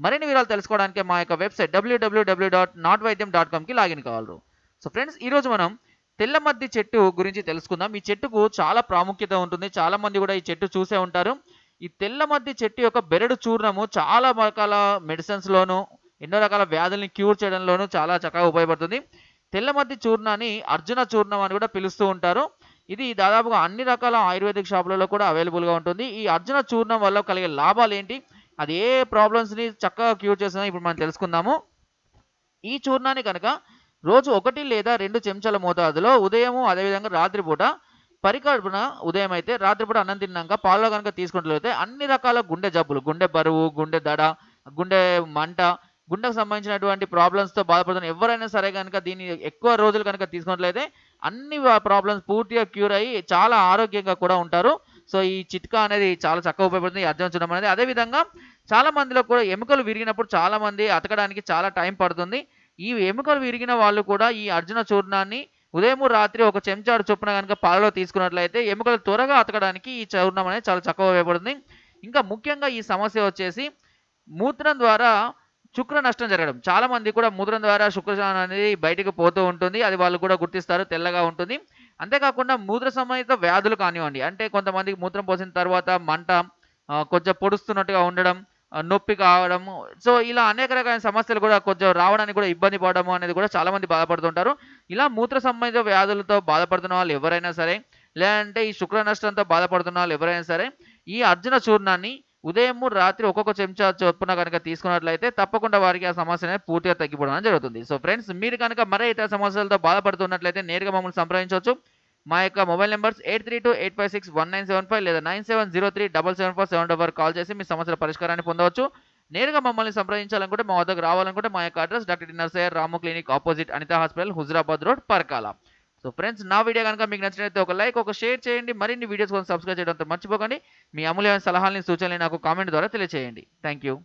మరిన్ని వివరాలు తెలుసుకోవడానికి మా యొక్క వెబ్సైట్ డబ్ల్యూడబ్ల్యూడబ్ల్యూ డాట్ నాట్ వైద్యం డాట్ కామ్కి లాగిన్ కావాలి సో ఫ్రెండ్స్ ఈరోజు మనం తెల్లమద్ది చెట్టు గురించి తెలుసుకుందాం. ఈ చెట్టుకు చాలా ప్రాముఖ్యత ఉంటుంది. చాలా మంది కూడా ఈ చెట్టు చూసే ఉంటారు. ఈ తెల్లమద్ది చెట్టు యొక్క బెరడు చూర్ణము చాలా రకాల మెడిసిన్స్లోను ఎన్నో రకాల వ్యాధుల్ని క్యూర్ చేయడంలోనూ చాలా చక్కగా ఉపయోగపడుతుంది. తెల్లమద్ది చూర్ణాన్ని అర్జున చూర్ణం అని కూడా పిలుస్తూ ఉంటారు. ఇది దాదాపుగా అన్ని రకాల ఆయుర్వేదిక్ షాపులలో కూడా అవైలబుల్గా ఉంటుంది. ఈ అర్జున చూర్ణం వల్ల కలిగే లాభాలు ఏంటి? అది ఏ ప్రాబ్లమ్స్ని చక్కగా క్యూర్ చేస్తుందో ఇప్పుడు మనం తెలుసుకుందాము. ఈ చూర్ణాన్ని కనుక రోజు ఒకటి లేదా రెండు చెంచాల మోతాదులో ఉదయము అదేవిధంగా రాత్రిపూట పరికల్పన ఉదయం అయితే రాత్రిపూట అన్నం తిన్నాక పాలలో కనుక తీసుకుంటే అన్ని రకాల గుండె జబ్బులు గుండె బరువు గుండె దడ గుండె మంట గుండెకు సంబంధించినటువంటి ప్రాబ్లమ్స్తో బాధపడుతున్న ఎవరైనా సరే కనుక దీన్ని ఎక్కువ రోజులు కనుక తీసుకున్నట్లయితే అన్ని ప్రాబ్లమ్స్ పూర్తిగా క్యూర్ అయ్యి చాలా ఆరోగ్యంగా కూడా ఉంటారు. సో ఈ చిట్కా అనేది చాలా చక్కగా ఉపయోగపడుతుంది అర్థం చూడడం అనేది. అదేవిధంగా చాలా మందిలో కూడా ఎముకలు విరిగినప్పుడు చాలా మంది అతకడానికి చాలా టైం పడుతుంది. ఈ ఎముకలు విరిగిన వాళ్ళు కూడా ఈ అర్జున చూర్ణాన్ని ఉదయం రాత్రి ఒక చెంచాడు చొప్పున కనుక పాలలో తీసుకున్నట్లయితే ఎముకలు త్వరగా అతకడానికి ఈ చూర్ణం అనేది చాలా చక్కగా ఉపయోగపడుతుంది. ఇంకా ముఖ్యంగా ఈ సమస్య వచ్చేసి మూత్రం ద్వారా శుక్ర నష్టం జరగడం. చాలా మంది కూడా మూత్రం ద్వారా శుక్రస్నానం అనేది బయటకు పోతూ ఉంటుంది. అది వాళ్ళు కూడా గుర్తిస్తారు తెల్లగా ఉంటుంది. అంతేకాకుండా మూత్ర సంబంధిత వ్యాధులు కానివ్వండి. అంటే కొంతమందికి మూత్రం పోసిన తర్వాత మంట కొంచెం పొడుస్తున్నట్టుగా ఉండడం నొప్పి కావడము. సో ఇలా అనేక రకాల సమస్యలు కూడా కొంచెం రావడానికి కూడా ఇబ్బంది పడడము అనేది కూడా చాలా మంది బాధపడుతుంటారు. ఇలా మూత్ర సంబంధిత వ్యాధులతో బాధపడుతున్న వాళ్ళు ఎవరైనా సరే లేదంటే ఈ శుక్ర నష్టంతో బాధపడుతున్న వాళ్ళు ఎవరైనా సరే ఈ అర్జున చూర్ణాన్ని ఉదయం రాత్రి ఒక్కొక్క చెంచా చొప్పున కనుక తీసుకున్నట్లయితే తప్పకుండా వారికి ఆ సమస్య అనేది పూర్తిగా తగ్గిపోవడం జరుగుతుంది. సో ఫ్రెండ్స్ మీరు కనుక మరే ఇతర సమస్యలతో బాధపడుతున్నట్లయితే నేరుగా మమ్మల్ని సంప్రదించవచ్చు. మా యొక్క mobile numbers eight three two eight five six one nine seven five లేదా nine seven zero three double seven four seven double call చేసి మీ సమస్యల పరిష్కారాన్ని పొందవచ్చు. నేరుగా మమ్మల్ని సంప్రదించాలనుకుంటే మా వద్దకు రావాలనుకుంటే మా యొక్క address doctor Narsaiah Ramu clinic opposite Anitha hospital Huzurabad road Parakala. So friends నా వీడియో కనుక మీకు నచ్చినట్లయితే ఒక లైక్ ఒక షేర్ చేయండి. మరిన్ని వీడియోస్ కోసం సబ్స్క్రైబ్ చేయడంతో మర్చిపోకండి. మీ అమూల్యమైన సలహాలని సూచనలు నాకు కామెంట్ ద్వారా తెలియజేయండి థ్యాంక్ యూ.